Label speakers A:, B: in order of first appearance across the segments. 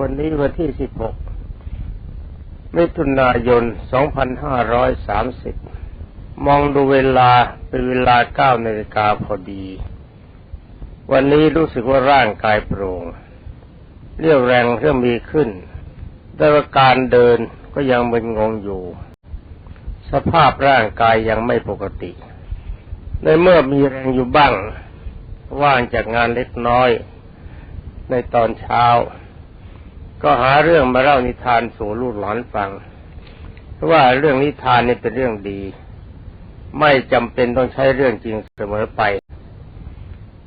A: วันนี้วันที่ 16 มิถุนายน 2530 มองดูเวลาเป็นเวลา 9นาฬิกาพอดี วันนี้รู้สึกว่าร่างกายโปร่ง เรียวแรงเริ่มมีขึ้นแต่ว่าการเดินก็ยังมึนงงอยู่ สภาพร่างกายยังไม่ปกติ ในเมื่อมีแรงอยู่บ้าง ว่างจากงานเล็กน้อยในตอนเช้า ก็หาเรื่องมาเล่านิทานสู่ลูกหลานฟัง เพราะว่าเรื่องนิทานนี่เป็นเรื่องดี ไม่จำเป็นต้องใช้เรื่องจริงเสมอไป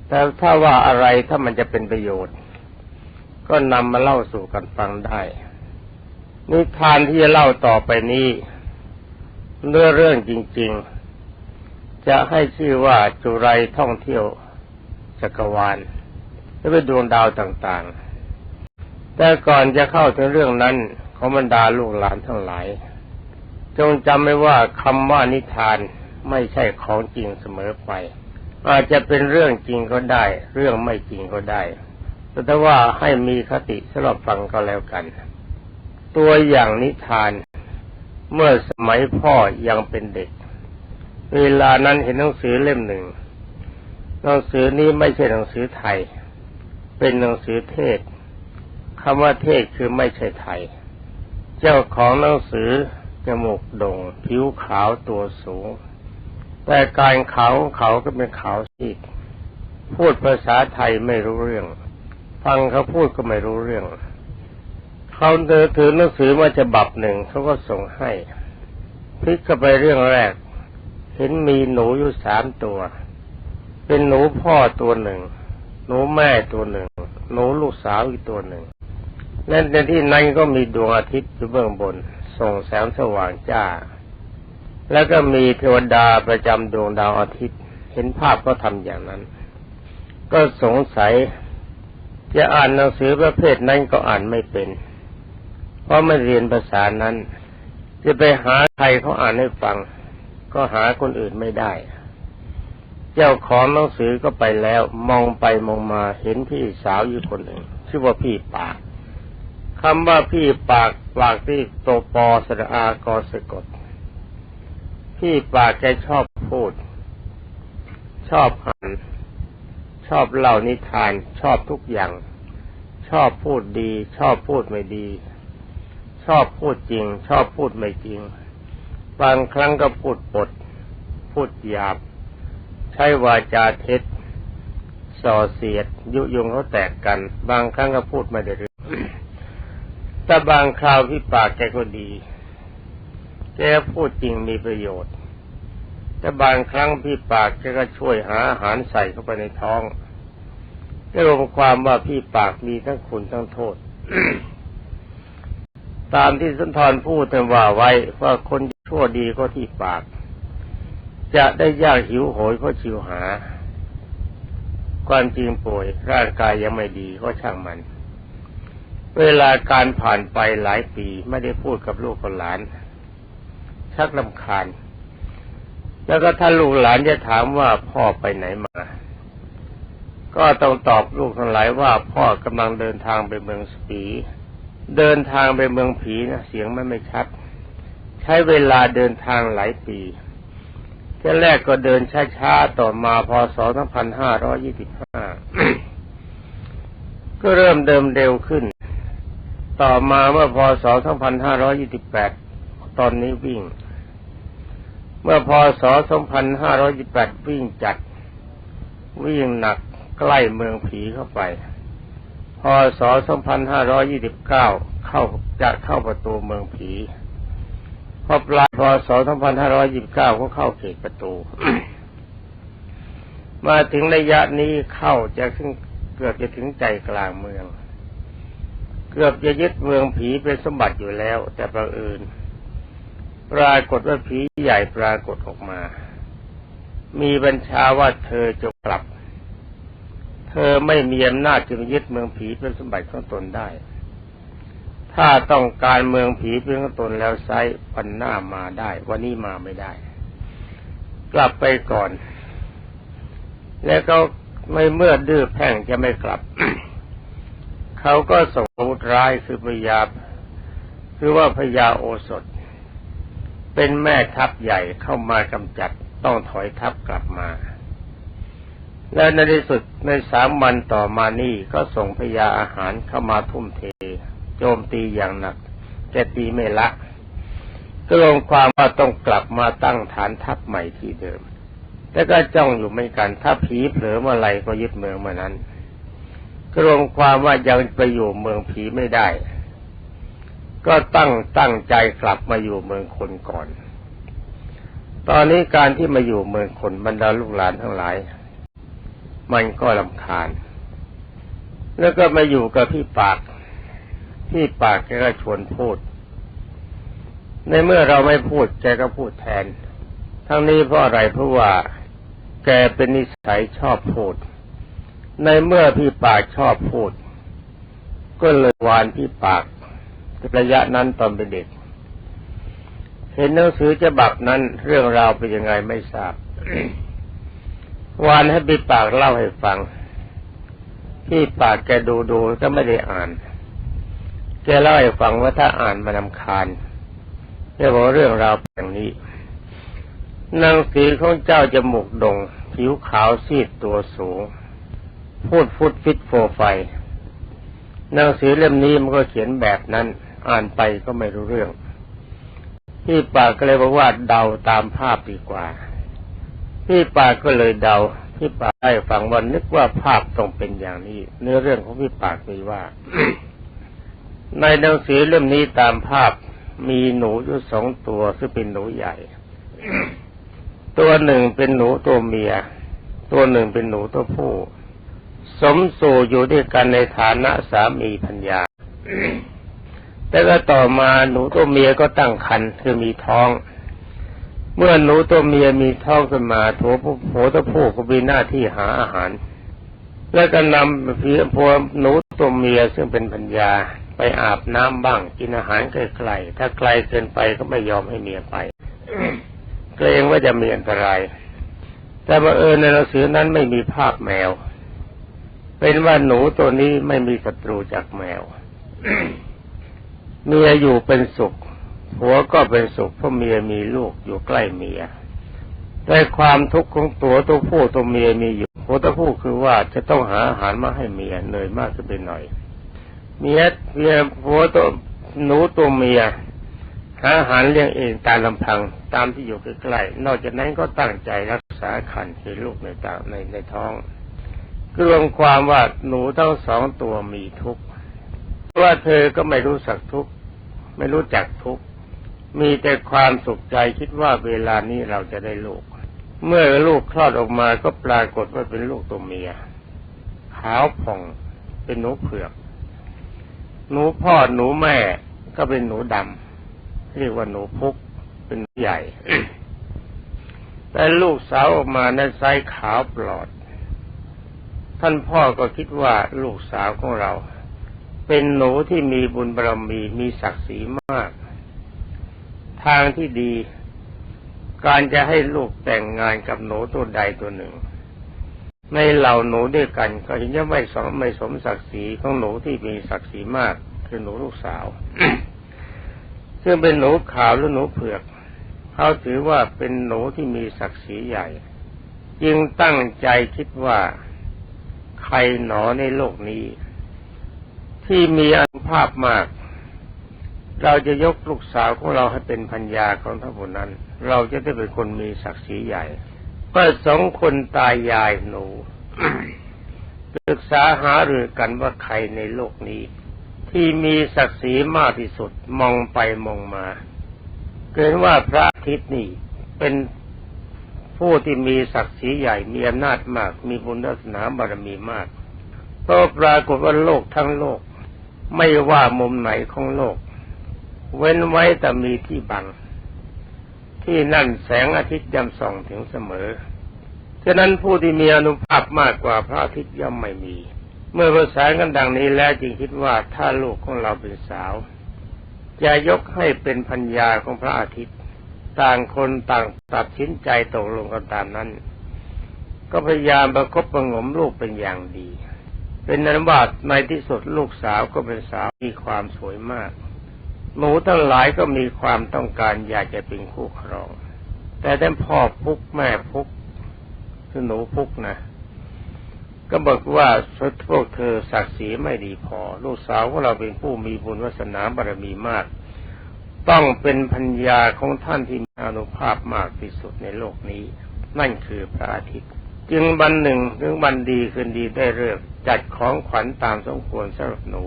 A: แต่ถ้าว่าอะไรถ้ามันจะเป็นประโยชน์ ก็นำมาเล่าสู่กันฟังได้ นิทานที่จะเล่าต่อไปนี้เนื้องเรื่องจริง ๆ จะให้ชื่อว่าจุไรท่องเที่ยวจักรวาลและเป็นดวงดาวต่างๆ แต่ก่อนจะเข้าถึงเรื่องนั้นขอบรรดาลูกหลานทั้งหลาย จงจำไว้ว่าคำว่านิทานไม่ใช่ของจริงเสมอไป อาจจะเป็นเรื่องจริงก็ได้ เรื่องไม่จริงก็ได้ แต่ว่าให้มีคติสำหรับฟังก็แล้วกัน ตัวอย่างนิทานเมื่อสมัยพ่อยังเป็นเด็ก เวลานั้นเห็นหนังสือเล่มหนึ่ง หนังสือนี้ไม่ใช่หนังสือไทย เป็นหนังสือเทศ คำว่าเทศคือไม่ใช่ไทย เจ้าของหนังสือจมูกโด่ง ผิวขาวตัวสูง แต่การขาวเขาก็เป็นขาวซีดพูดภาษาไทยไม่รู้เรื่อง ฟังเขาพูดก็ไม่รู้เรื่อง เขาเดินถือหนังสือมาฉบับหนึ่งเขาก็ส่งให้พลิกเข้าไปเรื่องแรก เห็นมีหนูอยู่สามตัว เป็นหนูพ่อตัวหนึ่ง หนูแม่ตัวหนึ่ง หนูลูกสาวอีกตัวหนึ่ง และในที่นั้นก็มีดวงอาทิตย์อยู่เบื้องบน ส่งแสงสว่างจ้า แล้วก็มีเทวดาประจำดวงดาวอาทิตย์ เห็นภาพก็ทำอย่างนั้น ก็สงสัยจะอ่านหนังสือประเภทนั้นก็อ่านไม่เป็น เพราะไม่เรียนภาษานั้น จะไปหาใครเขาอ่านให้ฟัง ก็หาคนอื่นไม่ได้ เจ้าของหนังสือก็ไปแล้ว มองไปมองมาเห็นพี่สาวอยู่คนหนึ่งชื่อว่าพี่ปาก คำว่าพี่ปากปากที่โตปอสระอากอสะกด พี่ปากแกชอบพูด ชอบอ่านชอบเล่านิทาน ชอบทุกอย่าง ชอบพูดดี ชอบพูดไม่ดี ชอบพูดจริง ชอบพูดไม่จริง บางครั้งก็พูดปด พูดหยาบ ใช้วาจาเท็จส่อเสียด ยุยงเขาแตกกัน บางครั้งก็พูดไม่ได้เรื่อง แต่บางคราวพี่ปากแกก็ดี แกพูดจริงมีประโยชน์ แต่บางครั้งพี่ปากแกก็ช่วยหาอาหารใส่เข้าไปในท้องได้รวมความว่าพี่ปากมีทั้งคุณทั้งโทษ ตามที่สุนทรพูดแต่ว่าไว้ว่าคนชั่วดีก็ที่ปาก จะได้ยากหิวโหยก็ชิวหา ความจริงป่วยร่างกายยังไม่ดีก็ช่างมัน เวลาการผ่านไปหลายปีไม่ได้พูดกับลูกกับหลาน ชักลำคาญ แล้วก็ถ้าลูกหลานจะถามว่าพ่อไปไหนมา ก็ต้องตอบลูกทั้งหลายว่าพ่อกำลังเดินทางไปเมืองสปี เดินทางไปเมืองผีนะเสียงมันไม่ชัด ใช้เวลาเดินทางหลายปีที่แรกก็เดินช้าๆ ต่อมาพศ2525 ก็เริ่มเดิมเร็วขึ้น ต่อมาเมื่อพศ 2528 ตอนนี้วิ่ง เมื่อพศ 2528 วิ่งจัด วิ่งหนักใกล้เมืองผีเข้าไป พศ 2529 เข้าจะเข้าประตูเมืองผี พอปลายพศ 2529 ก็เข้าเขตประตู มาถึงระยะนี้เข้าจะขึ้นเกือบจะถึงใจกลางเมือง กือบจะยึดเมืองผีเป็นสมบัติอยู่แล้ว แต่ประเอิญปรากฏว่าผีใหญ่ปรากฏออกมา มีบัญชาว่าเธอจะกลับ เธอไม่มีอำนาจจะยึดเมืองผีเป็นสมบัติของตนได้ ถ้าต้องการเมืองผีเป็นของตนแล้วไซวันหน้ามาได้ วันนี้มาไม่ได้ กลับไปก่อน แล้วก็ไม่เมื่อดื้อแพ่งจะไม่กลับ เขาก็ส่งอาวุธร้ายคือพญาคือว่าพญาโอสถ เป็นแม่ทัพใหญ่เข้ามากำจัดต้องถอยทัพกลับมา และในที่สุดในสามวันต่อมานี่ก็ส่งพญาอาหารเข้ามาทุ่มเท โจมตีอย่างหนักแกตีไม่ละก็ลงความว่าต้องกลับมาตั้งฐานทัพใหม่ที่เดิม แต่ก็จ้องอยู่ไม่กัน ถ้าผีเผลอเมื่อไรก็ยึดเมืองเมื่อนั้น ก็ลงความว่ายังไปอยู่เมืองผีไม่ได้ ก็ตั้งตั้งใจกลับมาอยู่เมืองคนก่อน ตอนนี้การที่มาอยู่เมืองคนบรรดาลูกหลานทั้งหลาย มันก็ลำคาญ แล้วก็มาอยู่กับพี่ปากพี่ปากแกก็ชวนพูด ในเมื่อเราไม่พูดแกก็พูดแทน ทั้งนี้เพราะอะไรเพราะว่า แกเป็นนิสัยชอบพูด ในเมื่อพี่ปากชอบพูด ก็เลยวานพี่ปากระยะนั้นตอนเป็นเด็ก เห็นหนังสือฉบับนั้นเรื่องราวเป็นยังไงไม่ทราบ วานให้พี่ปากเล่าให้ฟัง พี่ปากแกดูดูก็ไม่ได้อ่าน แกเล่าให้ฟังว่าถ้าอ่านมานำคาญเรียกว่าเรื่องราวอย่างนี้นางสีของเจ้าจมูกดง ผิวขาวซีดตัวสูง พูดฟุดฟิตโฟไฟหนังสือเล่มนี้มันก็เขียนแบบนั้น อ่านไปก็ไม่รู้เรื่องพี่ปากก็เลยบอกว่าเดาตามภาพดีกว่า พี่ปากก็เลยเดาพี่ปากให้ฟังว่านึกว่าภาพต้องเป็นอย่างนี้ เนื้อเรื่องของพี่ปากมีว่า ในหนังสือเล่มนี้ตามภาพมีหนูอยู่สองตัวซึ่งเป็นหนูใหญ่ ตัวหนึ่งเป็นหนูตัวเมีย ตัวหนึ่งเป็นหนูตัวผู้ สมสู่อยู่ด้วยกันในฐานะสามีพัญญา แต่ก็ต่อมาหนูตัวเมียก็ตั้งครรภ์คือมีท้อง เมื่อหนูตัวเมียมีท้องขึ้นมาโถผู้โผตัวผู้ก็มีหน้าที่หาอาหาร แล้วก็นำผีพวหนูตัวเมียซึ่งเป็นพัญญาไปอาบน้ำบ้างกินอาหารไกลๆถ้าไกลเกินไปก็ไม่ยอมให้เมียไปเกรงว่าจะมีอันตราย แต่บังเอิญในหนังสือนั้นไม่มีภาพแมว เป็นว่าหนูตัวนี้ไม่มีศัตรูจากแมว เมียอยู่เป็นสุขผัวก็เป็นสุขเพราะเมียมีลูกอยู่ใกล้เมียแต่ความทุกข์ของตัวตัวผู้ตัวเมียมีอยู่ผัวตัวผู้คือว่าจะต้องหาอาหารมาให้เมียเหนื่อยมากขึ้นไปหน่อย เมียเมียผัวตัวหนูตัวเมียหาอาหารเลี้ยงเองตามลำพังตามที่อยู่ใกล้ๆนอกจากนั้นก็ตั้งใจรักษาคันคือลูกในตาในในท้อง รวมความว่าหนูทั้งสองตัวมีทุกข์ว่าเธอก็ไม่รู้สักทุกข์ไม่รู้จักทุกข์มีแต่ความสุขใจคิดว่าเวลานี้เราจะได้ลูก เมื่อลูกคลอดออกมาก็ปรากฏว่าเป็นลูกตัวเมียขาวผ่องเป็นหนูเผือก หนูพ่อหนูแม่ก็เป็นหนูดำเรียกว่าหนูพุกเป็นใหญ่ แต่ลูกสาวออกมาในไซส์ขาวปลอด ท่านพ่อก็คิดว่าลูกสาวของเรา เป็นหนูที่มีบุญบารมีมีศักดิ์ศรีมาก ทางที่ดี การจะให้ลูกแต่งงานกับหนูตัวใดตัวหนึ่ง ในเหล่าหนูด้วยกัน ก็เห็นว่าไม่สมไม่สมศักดิ์ศรีของหนูที่มีศักดิ์ศรีมาก คือหนูลูกสาว ซึ่งเป็นหนูขาวหรือหนูเผือกเขาถือว่าเป็นหนูที่มีศักดิ์ศรีใหญ่ จึงตั้งใจคิดว่า ใครหนอในโลกนี้ ที่มีอานุภาพมาก เราจะยกลูกสาวของเราให้เป็นพัญญาของท่านผู้นั้น เราจะได้เป็นคนมีศักดิ์ศรีใหญ่ก็สองคนตายยายหนูศึกษาหารือกันว่าใครในโลกนี้ ที่มีศักดิ์ศรีมากที่สุดมองไปมองมาเกินว่าพระอาทิตย์นี่เป็น ผู้ที่มีศักดิ์ศรีใหญ่มีอำนาจมาก มีบุญวาสนาบารมีมากก็ปรากฏว่าโลกทั้งโลก ไม่ว่ามุมไหนของโลก เว้นไว้แต่มีที่บัง ที่นั่นแสงอาทิตย์ย่ำส่องถึงเสมอฉะนั้นผู้ที่มีอนุภาพมากกว่าพระอาทิตย์ย่อมไม่มี เมื่อประสานกันดังนี้แล้วจึงคิดว่าถ้าลูกของเราเป็นสาว จะยกให้เป็นพัญญาของพระอาทิตย์ ต่างคนต่างตัดสินใจตกลงกันตามนั้น ก็พยายามประคบประงมลูกเป็นอย่างดี เป็นนันว่าในที่สุดลูกสาวก็เป็นสาวมีความสวยมาก หนูทั้งหลายก็มีความต้องการอยากจะเป็นคู่ครอง แต่ท่านพ่อพุกแม่พุกคือหนูพุกนะก็บอกว่าพวกเธอศักดิ์ศรีไม่ดีพอ ลูกสาวของเราเป็นผู้มีบุญวาสนาบารมีมาก ต้องเป็นพัญญาของท่านที่มีอานุภาพมากที่สุดในโลกนี้ นั่นคือพระอาทิตย์ จึงวันหนึ่งถึงวันดีคืนดีได้เลิกจัดของขวัญตามสมควรสำหรับหนู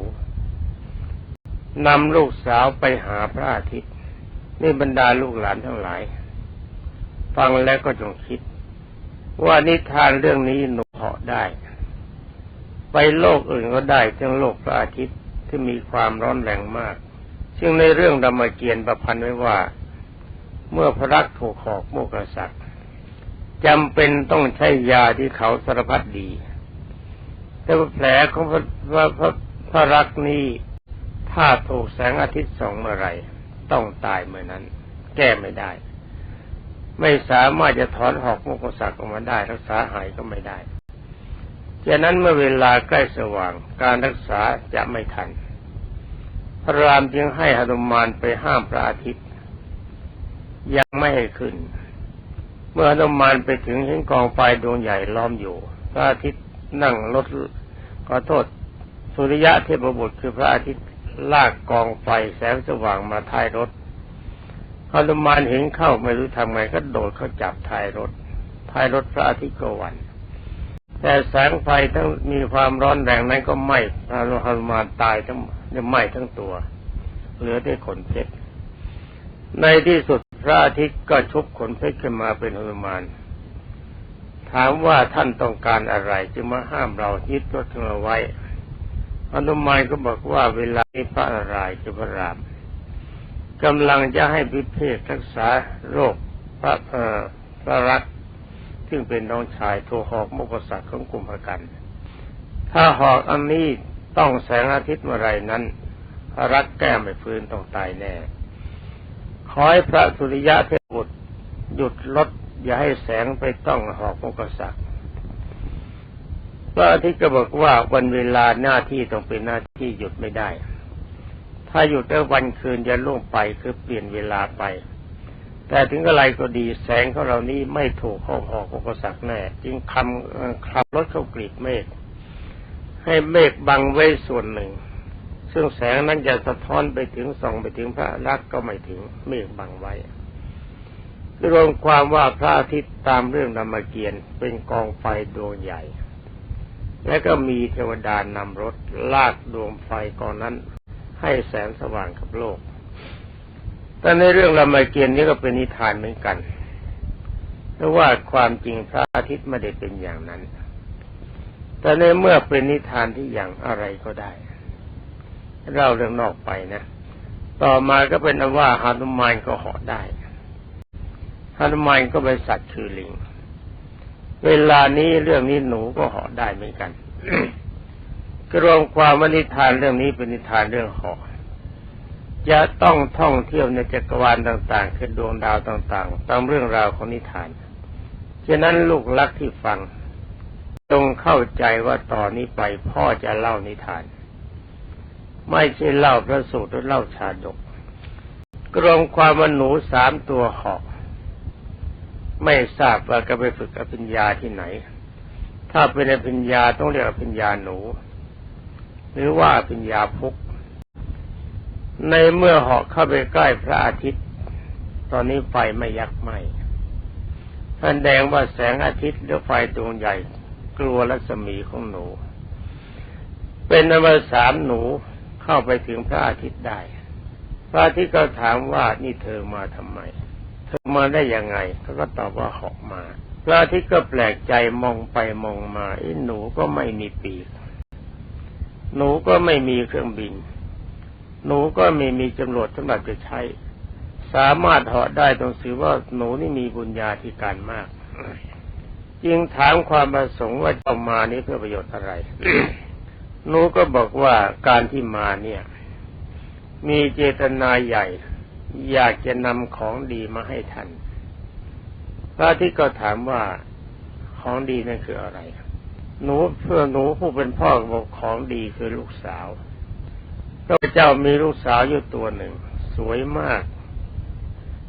A: นำลูกสาวไปหาพระอาทิตย์ นี่บรรดาลูกหลานทั้งหลาย ฟังแล้วก็จงคิด ว่านิทานเรื่องนี้หนูเหาะได้ ไปโลกอื่นก็ได้ทั้งโลกพระอาทิตย์ที่มีความร้อนแรงมาก ซึ่งในเรื่องรามเกียรติ์ประพันธ์ไว้ว่า เมื่อพระรักถูกหอกโมกษัตริย์จำเป็นต้องใช้ยาที่เขาสารพัดดี แต่แผลของพระพระพระพระรักนี้ถ้าถูกแสงอาทิตย์ส่องเมื่อไรต้องตายเมื่อนั้น แก้ไม่ได้ ไม่สามารถจะถอนหอกโมกษัตริย์ออกมาได้ รักษาหายก็ไม่ได้ฉะนั้นเมื่อเวลาใกล้สว่างการรักษาจะไม่ทัน ระรามจึงให้หนุมานไปห้ามพระอาทิตย์ ยังไม่ให้ขึ้น เมื่อหนุมานไปถึงเห็นกองไฟดวงใหญ่ล้อมอยู่ พระอาทิตย์นั่งรถขอโทษ สุริยะเทพบุตรคือพระอาทิตย์ลากกองไฟแสงสว่างมาท้ายรถฮนุมานเห็นเข้าไม่รู้ทำไงก็โดดเข้าจับท้ายรถท้ายรถพระอาทิตย์ก็วัน แต่แสงไฟทั้งมีความร้อนแรงนั้นก็ไหม้พระฮนุมานตายทั้งไหม้ทั้งตัว เหลือได้ขนเพชรในที่สุดพระอาทิตย์ก็ชุบขนเพชรขึ้นมาเป็นฮนุมานถามว่าท่านต้องการอะไร จึงมาห้ามเรายึดรถเราไว้อนุมานก็บอกว่าเวลาพระนารายณ์คือพระรามกำลังจะให้พิเภกรักษาโรคพระเอ่อพระรัก ซึ่งเป็นน้องชายโทหอกมกษัตริย์ของกลุ่มพกัน ถ้าหอกอันนี้ต้องแสงอาทิตย์เมื่อไรนั้นพระรักแก้ไม่ฟื้นต้องตายแน่ ขอให้พระสุริยะเทพบุตรหยุดรถอย่าให้แสงไปต้องหอกมกษัตริย์พระอาทิตย์ก็บอกว่าวันเวลาหน้าที่ต้องเป็นหน้าที่หยุดไม่ได้ ถ้าหยุดแล้ววันคืนจะล่วงไปคือเปลี่ยนเวลาไป แต่ถึงอะไรก็ดีแสงของเรานี้ไม่ถูกข้อหอกอุปสรรคแน่จึงคำขับรถเข้ากรีดเมฆให้เมฆบังไว้ส่วนหนึ่ง ซึ่งแสงนั้นจะสะท้อนไปถึงส่องไปถึงพระรักก็ไม่ถึงเมฆบังไว้รวมความว่าพระอาทิตย์ตามเรื่องธรรมเกียรติเป็นกองไฟดวงใหญ่ และก็มีเทวดานำรถลากดวงไฟกองนั้นให้แสงสว่างกับโลก แต่ในเรื่องรามเกียรตินี้ก็เป็นนิทานเหมือนกัน เพราะว่าความจริงพระอาทิตย์ไม่ได้เป็นอย่างนั้น แต่ในเมื่อเป็นนิทานที่อย่างอะไรก็ได้ เล่าเรื่องนอกไปนะ ต่อมาก็เป็นนว่าฮานุมานก็เหาะได้ฮานุมานก็เป็นสัตว์คือลิง เวลานี้เรื่องนี้หนูก็เหาะได้เหมือนกันกรวมความวนิทานเรื่องนี้เป็นนิทานเรื่องเหาะ จะต้องท่องเที่ยวในจักรวาลต่างๆคือดวงดาวต่างๆ ตามเรื่องราวของนิทาน ฉะนั้นลูกรักที่ฟังจงเข้าใจว่าตอนนี้ไปพ่อจะเล่านิทาน ไม่ใช่เล่าพระสูตรหรือเล่าชาดก กรมความว่าหนูสามตัวหาะไม่ทราบว่าก็ไปฝึกอภิญญาที่ไหน ถ้าเป็นอภิญญาต้องเรียกอภิญญาหนู หรือว่าอภิญญาพุก ในเมื่อเหาะเข้าไปใกล้พระอาทิตย์ ตอนนี้ไฟไม่ยักไหมท่านแดงว่าแสงอาทิตย์หรือไฟดวงใหญ่ กลัวรัศมีของหนู เป็นอวสามหนูเข้าไปถึงพระอาทิตย์ได้ พระอาทิตย์ก็ถามว่านี่เธอมาทำไม เธอมาได้ยังไงเขาก็ตอบว่าเหาะมา พระอาทิตย์ก็แปลกใจมองไปมองมาไอ้หนูก็ไม่มีปีก หนูก็ไม่มีเครื่องบิน หนูก็ไม่มีจำรวดสำหรับจะใช้ สามารถเหาะได้ต้องสือว่าหนูนี่มีบุญญาธิการมาก จึงถามความประสงค์ว่าจะมานี้เพื่อประโยชน์อะไร หนูก็บอกว่าการที่มาเนี่ย มีเจตนาใหญ่ อยากจะนำของดีมาให้ท่านพระที่ก็ถามว่าของดีนั่นคืออะไร หนูเพื่อหนูผู้เป็นพ่อบอกของดีคือลูกสาว ระเจ้ามีลูกสาวอยู่ตัวหนึ่ง สวยมาก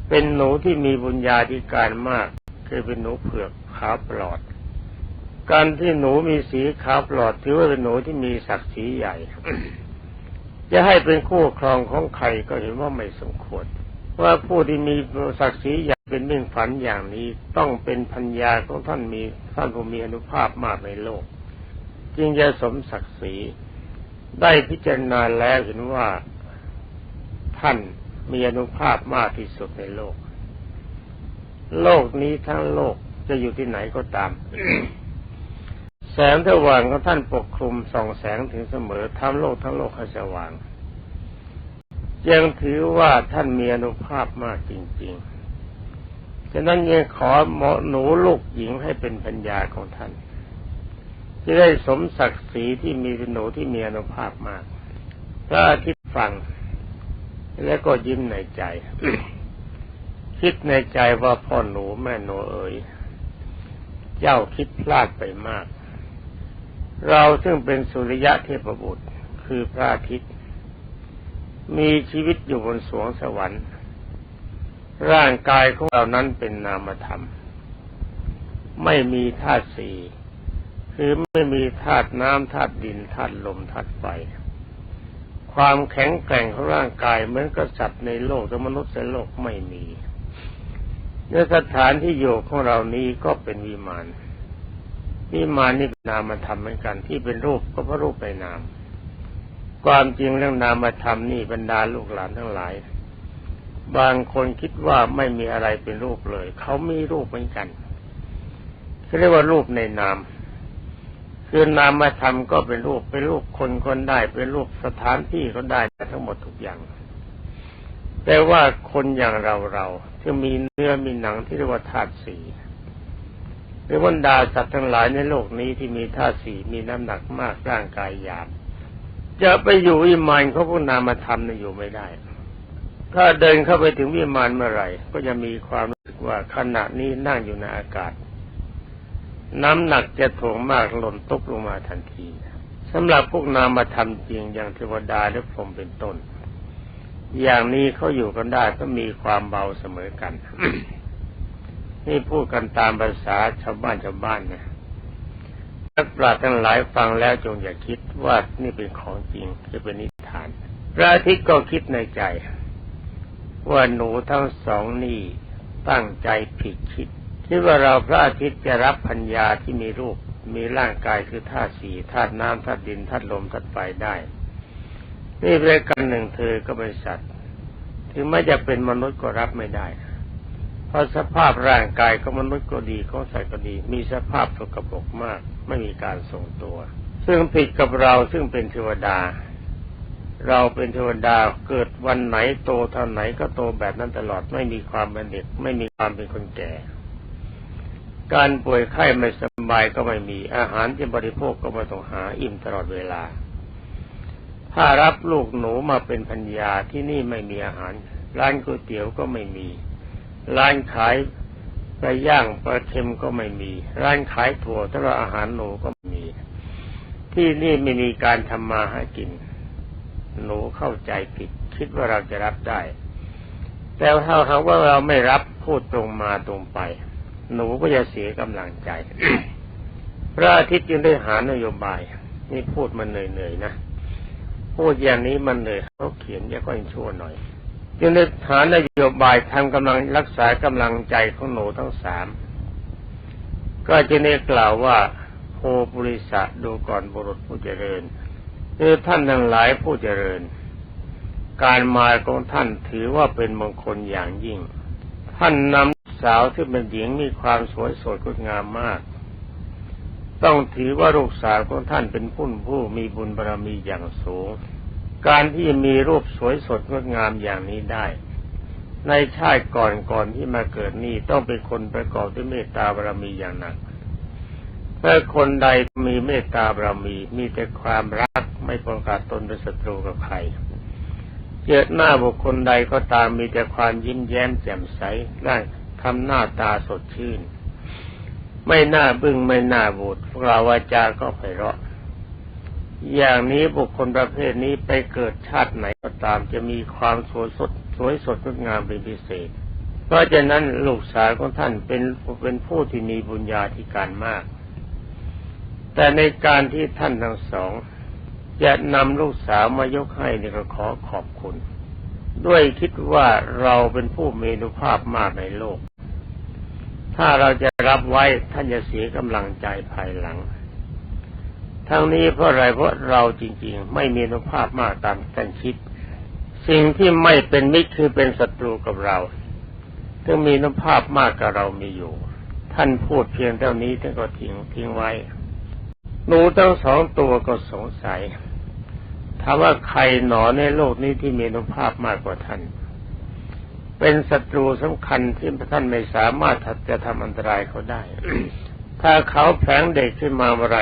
A: เป็นหนูที่มีบุญญาธิการมาก คือเป็นหนูเผือกขาวปลอด การที่หนูมีสีขาวปลอดถือว่าเป็นหนูที่มีศักดิ์ศรีใหญ่จะให้เป็นคู่ครองของใครก็เห็นว่าไม่สมควรว่าผู้ที่มีศักดิ์ศรีใหญ่เป็นเรื่งฝันอย่างนี้ต้องเป็นพัญญาของท่านมีท่านผู้มีอนุภาพมากในโลก จึงจะสมศักดิ์ศรี ได้พิจารณาแล้วเห็นว่าท่านมีอนุภาพมากที่สุดในโลก โลกนี้ทั้งโลกจะอยู่ที่ไหนก็ตาม แสงสว่างของท่านปกคลุมส่องแสงถึงเสมอทำโลกทั้งโลกให้สว่าง ยังถือว่าท่านมีอนุภาพมากจริง ๆ ฉะนั้นยังขอหมอหนูลูกหญิงให้เป็นปัญญาของท่าน จะได้สมศักดิ์ศรีที่มีเป็นหนูที่มีอนุภาพมากพระอาทิตย์ฟัง แล้วก็ยิ้มในใจ คิดในใจว่าพ่อหนูแม่หนูเอ๋ยเจ้าคิดพลาดไปมาก เราซึ่งเป็นสุริยะเทพบุตรคือพระอาทิตย์ มีชีวิตอยู่บนสวงสวรรค์ ร่างกายของเรานั้นเป็นนามธรรม ไม่มีธาตุสี่ คือไม่มีธาตุน้ำธาตุดินธาตุลมธาตุไฟความแข็งแกร่งของร่างกายเหมือนกับสัตว์ในโลกแต่มนุษย์ในโลกไม่มีในสถานที่อยู่ของเรานี้ก็เป็นวิมานวิมานนี่เป็นนามธรรมเหมือนกันที่เป็นรูปก็เพราะรูปในนาม ความจริงเรื่องนามธรรมนี่บรรดาลูกหลานทั้งหลาย บางคนคิดว่าไม่มีอะไรเป็นรูปเลย เขามีรูปเหมือนกันเขาเรียกว่ารูปในนาม คือนามธรรมก็เป็นรูปเป็นรูปคนคนได้เป็นรูปสถานที่ก็ได้ทั้งหมดทุกอย่าง แต่ว่าคนอย่างเราเราที่มีเนื้อมีหนังที่เรียกว่าธาตุสี่หรือบรรดาสัตว์ทั้งหลายในโลกนี้ที่มีธาตุสี่มีน้ำหนักมากร่างกายหยาบจะไปอยู่วิมานเขาพวกนามธรรมนี่อยู่ไม่ได้ ถ้าเดินเข้าไปถึงวิมานเมื่อไหร่ ก็จะมีความรู้สึกว่าขณะนี้นั่งอยู่ในอากาศ น้ำหนักจะถ่วงมากหล่นตกลงมาทันทีสำหรับพวกนามธรรมจริงอย่างเทวดาและพรหมเป็นต้น อย่างนี้เขาอยู่กันได้ก็มีความเบาเสมอกัน นี่พูดกันตามภาษาชาวบ้านชาวบ้านนะนักปราชญ์ทั้งหลายฟังแล้วจงอย่าคิดว่านี่เป็นของจริงจะเป็นนิทาน พระอาทิตย์ก็คิดในใจ ว่าหนูทั้งสองนี่ตั้งใจผิดคิด คิดว่าเราพระอาทิตย์จะรับพัญญาที่มีรูปมีร่างกายคือธาตุสี่ธาตุน้ำธาตุดินธาตุลมธาตุไฟได้ นี่เป็นกันหนึ่งเธอก็เป็นสัตว์ ถึงแม้จะเป็นมนุษย์ก็รับไม่ได้ เพราะสภาพร่างกายของมนุษย์ก็ดีของสัตว์ก็ดี มีสภาพสกปรกมาก ไม่มีการทรงตัว ซึ่งผิดกับเราซึ่งเป็นเทวดา เราเป็นเทวดาเกิดวันไหนโตเท่าไหนก็โตแบบนั้นตลอดไม่มีความเป็นเด็ก ไม่มีความเป็นคนแก่ การป่วยไข้ไม่สบายก็ไม่มีอาหารที่บริโภคก็ไม่ต้องหาอิ่มตลอดเวลา ถ้ารับลูกหนูมาเป็นพัญญาที่นี่ไม่มีอาหาร ร้านก๋วยเตี๋ยวก็ไม่มี ร้านขายปลาย่างปลาเค็มก็ไม่มี ร้านขายถั่วถ้าเราอาหารหนูก็ไม่มี ที่นี่ไม่มีการทำมาหากิน หนูเข้าใจผิด คิดว่าเราจะรับได้ แต่ถ้าหากว่าเราไม่รับพูดตรงมาตรงไป หนูก็จะเสียกำลังใจ พระอาทิตย์จึงได้หานโยบาย นี่พูดมันเหนื่อยๆนะพูดอย่างนี้มันเหนื่อยเขาเขียนแย่ก็ยังชั่วหน่อย จึงได้หานโยบายทำกำลังรักษากำลังใจของหนูทั้งสามก็จะได้กล่าวว่าโพปุริสะดูก่อนบุรุษผู้เจริญคือท่านทั้งหลายผู้เจริญ การมาของท่านถือว่าเป็นมงคลอย่างยิ่ง ท่านนำ สาวที่เป็นหญิงมีความสวยสดงดงามมาก ต้องถือว่าลูกสาวของท่านเป็นผู้ผู้มีบุญบารรมีอย่างสูง การที่มีรูปสวยสดงดงามอย่างนี้ได้ ในชาติก่อนก่อนที่มาเกิดนี่ต้องเป็นคนประกอบด้วยเมตตาบารรมีอย่างหนักถ้าคนใดมีเมตตาบารมี มีแต่ความรักไม่ประกาศตนเป็นศัตรูกับใครเจอหน้าบุคคลใดก็ตามมีแต่ความยิ้มแย้มแจ่มใสร่าง ทำหน้าตาสดชื่น ไม่น่าบึ้งไม่น่าบูดกเราวาจาก็ไพเราะ อย่างนี้บุคคลประเภทนี้ไปเกิดชาติไหนก็ตามจะมีความสวยสดสวยสดงดงามเป็นพิเศษ เพราะฉะนั้นลูกสาวของท่านเป็นเป็นผู้ที่มีบุญญาธิการมาก แต่ในการที่ท่านทั้งสองจะนำลูกสาวมายกให้นี่ก็ขอขอบคุณ ด้วยคิดว่าเราเป็นผู้มีนุภาพมากในโลก ถ้าเราจะรับไว้ท่านจะเสียกำลังใจภายหลัง ทั้งนี้เพราะอะไรเพราะเราจริง ๆ ไม่มีนุภาพมากตามท่านคิด สิ่งที่ไม่เป็นมิตรคือเป็นศัตรูกับเราถึงมีนุภาพมากกับเรามีอยู่ ท่านพูดเพียงเท่านี้ท่านก็ทิ้งทิ้งไว้หนูทั้งสองตัวก็สงสัยถามว่าใครหนอในโลกนี้ที่มีนุภาพมากกว่าท่าน เป็นศัตรูสำคัญที่ท่านไม่สามารถจะทำอันตรายเขาได้ ถ้าเขาแผลงเด็กขึ้นมาเมื่อไร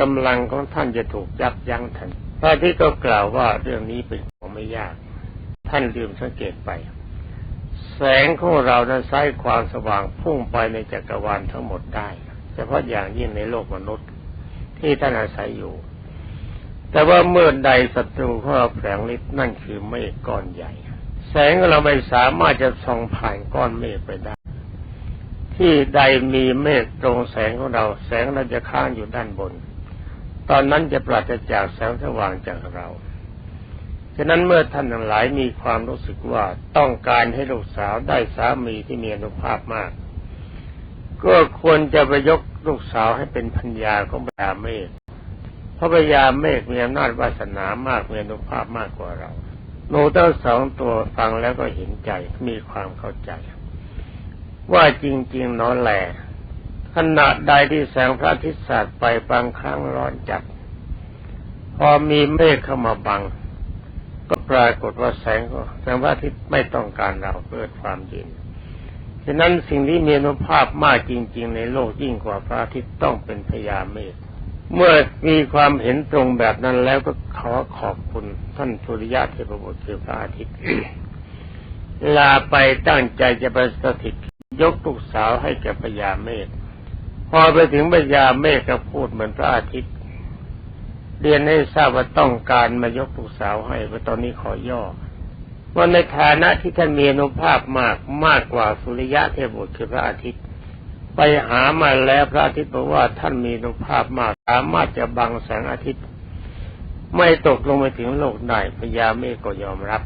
A: กำลังของท่านจะถูกยับยั้งทันพระที่ก็กล่าวว่าเรื่องนี้เป็นของไม่ยาก ท่านลืมสังเกตไป แสงของเรานั้นใช้ความสว่างพุ่งไปในจักรวาลทั้งหมดได้เฉพาะอย่างยิ่งในโลกมนุษย์ที่ท่านอาศัยอยู่ แต่ว่าเมื่อใดศัตรูของเราแผลงฤทธิ์นั่นคือเมฆก้อนใหญ่ แสงของเราไม่สามารถจะส่องผ่านก้อนเมฆไปได้ ที่ใดมีเมฆตรงแสงของเรา แสงเราจะค้างอยู่ด้านบน ตอนนั้นจะปราศจากแสงสว่างจากเราฉะนั้นเมื่อท่านทั้งหลายมีความรู้สึกว่าต้องการให้ลูกสาวได้สามีที่มีอนุภาพมาก ก็ควรจะไปยกลูกสาวให้เป็นพัญญาของพญาเมฆเพราะพญาเมฆมีอำนาจวาสนามากมีอนุภาพมากกว่าเรา หนูทั้งสองตัวฟังแล้วก็เห็นใจมีความเข้าใจ ว่าจริงๆนอนแหลขณะใดที่แสงพระอาทิตย์สาดไปบางครั้งร้อนจัด พอมีเมฆเข้ามาบัง ก็ปรากฏว่าแสงก็แสงพระอาทิตย์ไม่ต้องการเราเกิดความเย็นฉะนั้นสิ่งที่มีอนุภาพมากจริง ๆ ในโลกยิ่งกว่าพระอาทิตย์ต้องเป็นพญาเมฆ เมื่อมีความเห็นตรงแบบนั้นแล้วก็ขอขอบคุณท่านสุริยะเทพบุตรคือพระอาทิตย์ลาไปตั้งใจจะไปสถิตยกลูกสาวให้แก่พญาเมฆพอไปถึงพญาเมฆก็พูดเหมือนพระอาทิตย์เรียนให้ทราบว่าต้องการมายกลูกสาวให้ว่าตอนนี้ขอย่อว่าในฐานะที่ท่านมีอนุภาพมากมากกว่าสุริยะเทพบุตรคือพระอาทิตย์ ไปหามาแล้วพระอาทิตย์บอกว่าท่านมีอนุภาพมาก สามารถจะบังแสงอาทิตย์ ไม่ตกลงไปถึงโลกได้พญาเมฆก็ยอมรับ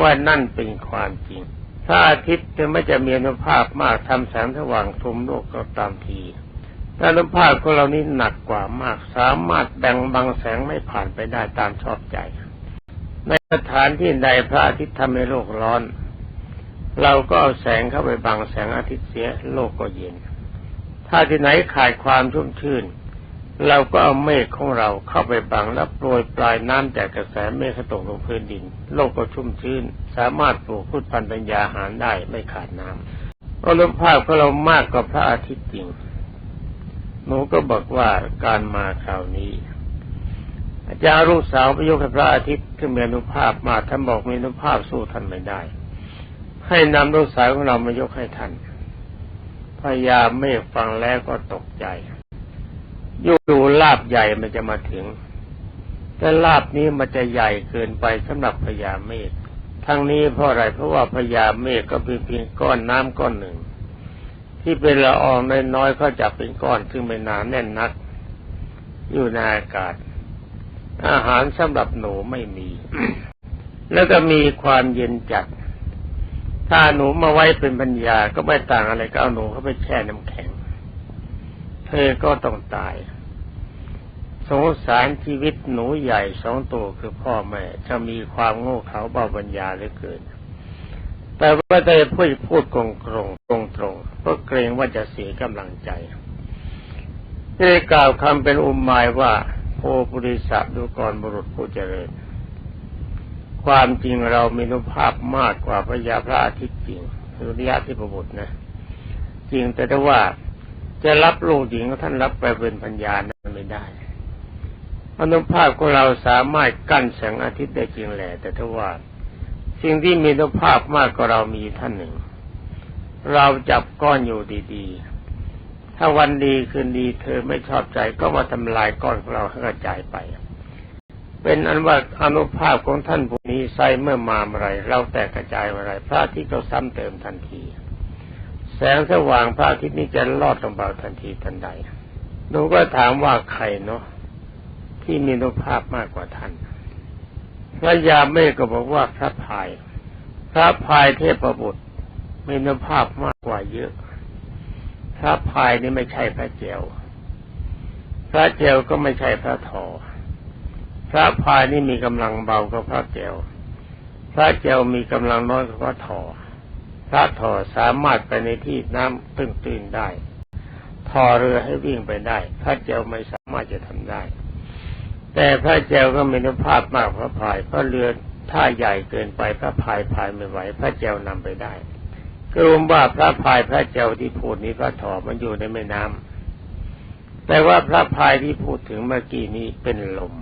A: ว่านั่นเป็นความจริงถ้าอาทิตย์จะไม่จะมีอนุภาพมากทำแสงสว่างคลุมโลกก็ตามทีแต่อนุภาพของเรานี้หนักกว่ามาก สามารถแบ่งบังแสงไม่ผ่านไปได้ตามชอบใจ ในสถานที่ใดพระอาทิตย์ทำให้โลกร้อน เราก็เอาแสงเข้าไปบังแสงอาทิตย์เสียโลกก็เย็น ถ้าที่ไหนขาดความชุ่มชื่น เราก็เอาเมฆของเราเข้าไปบังแล้วโปรยปลายน้ำจากกระแสเมฆตกลงพื้นดิน โลกก็ชุ่มชื้น สามารถปลูกพืชพันธุ์ปัญญาหารได้ไม่ขาดน้ำอนุภาพของเรามากกว่าพระอาทิตย์จริงหนูก็บอกว่าการมาคราวนี้ อาจารย์ลูกสาวไปยกให้พระอาทิตย์ขึ้นมีอนุภาพมาท่านบอกมีอนุภาพสู้ท่านไม่ได้ ให้นำลูกสาวของเรามายกให้ท่านพญาเมฆฟังแล้วก็ตกใจอยู่ดูลาบใหญ่มันจะมาถึง แต่ลาบนี้มันจะใหญ่เกินไปสำหรับพญาเมฆทั้งนี้เพราะอะไรเพราะว่าพญาเมฆก็เป็นเพียงก้อนน้ำก้อนหนึ่ง ที่เป็นละอองน้อยๆเขาจับเป็นก้อนซึ่งไม่หนาแน่นนัก อยู่ในอากาศ อาหารสำหรับหนูไม่มี แล้วก็มีความเย็นจัด ถ้าหนูมาไว้เป็นปัญญาก็ไม่ต่างอะไรก็เอาหนูเข้าไปแช่น้ำแข็ง เธอก็ต้องตาย สงสารชีวิตหนูใหญ่สองตัวคือพ่อแม่จะมีความโง่เขลาเบาปัญญาเหลือเกิน แต่ว่าได้พูดพูดตรงตรงตรงตรงเพราะเกรงว่าจะเสียกำลังใจได้กล่าวคำเป็นอุมหมายว่าโพปุริสะดูก่อนบุรุษผู้เจริญ ความจริงเรามีนุภาพมากกว่าพระยาพระอาทิตย์จริงสุริยะที่ประบุตรนะ จริงแต่ถ้าว่าจะรับลูกหญิงท่านรับไปเป็นพัญญานั้นไม่ได้อนุภาพของเราสามารถกั้นแสงอาทิตย์ได้จริงแหละ แต่ถ้าว่า สิ่งที่มีอนุภาพมากกว่าเรามีท่านหนึ่ง เราจับก้อนอยู่ดีๆ ถ้าวันดีคืนดีเธอไม่ชอบใจก็มาทำลายก้อนของเราให้กระจายไป เป็นอันว่าอนุภาพของท่านผู้นี้ไซเมื่อมาเมื่อไรเราแตกกระจายเมื่อไร พระที่ก็ซ้ำเติมทันที แสงสว่างพระอาทิตย์นี้จะลอดลงมาทันทีทันใดหนูก็ถามว่าใครเนาะที่มีอนุภาพมากกว่าท่าน พระยาเมฆก็บอกว่าพระพาย พระพายเทพบุตรมีอนุภาพมากกว่าเยอะ พระพายนี่ไม่ใช่พระเจวพระเจวก็ไม่ใช่พระทอ พระพายนี่มีกำลังเบากว่าพระเจวพระเจวมีกำลังน้อยกว่าพระทอพระทอสามารถไปในที่น้ำตื้นๆได้ทอเรือให้วิ่งไปได้ พระเจวไม่สามารถจะทำได้ แต่พระเจวก็มีนุภาพมากกว่าพระพายเพราะเรือถ้าใหญ่เกินไปพระพายพายไม่ไหว พระเจวนำไปได้ก็รวมว่าพระพายพระเจวที่พูดนี้พระถอมันอยู่ในแม่น้ำแต่ว่าพระพายที่พูดถึงเมื่อกี้นี้เป็นลม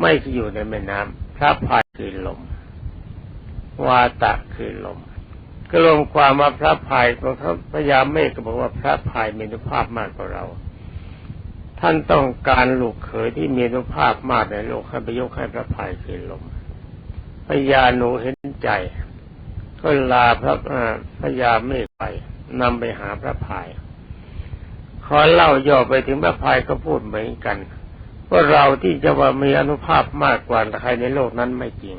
A: ไม่อยู่ในแม่น้ำพระพายคือลม วาตะคือลมก็รวมความว่าพระพายของพระยาเมฆก็บอกว่าพระพายมีอนุภาพมากกว่าเรา ท่านต้องการลูกเขยที่มีอนุภาพมากในโลกให้ไปยกให้พระพายคือลมพระยาหนูเห็นใจ ก็ลาพระพระยาเมฆไปนำไปหาพระพาย ขอเล่าย่อไปถึงพระพายก็พูดเหมือนกัน ว่าเราที่จะว่ามีอนุภาพมากกว่าใครในโลกนั้นไม่จริง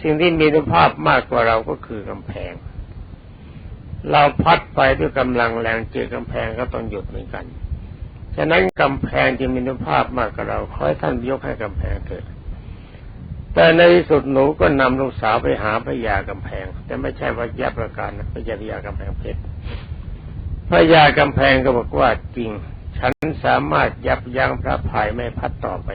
A: สิ่งที่มีอนุภาพมากกว่าเราก็คือกำแพง เราพัดไปด้วยกำลังแรงเจอกำแพงก็ต้องหยุดเหมือนกันฉะนั้นกำแพงที่มีอนุภาพมากกว่าเราขอให้ท่านยกให้กำแพงเถิดแต่ในที่สุดหนูก็นำลูกสาวไปหาพระยากำแพง แต่ไม่ใช่ว่าแยบประการนะพระยาพระยากำแพงเพชรพระยากำแพงก็บอกว่าจริง ฉันสามารถยับยั้งพระพายไม่พัดต่อไป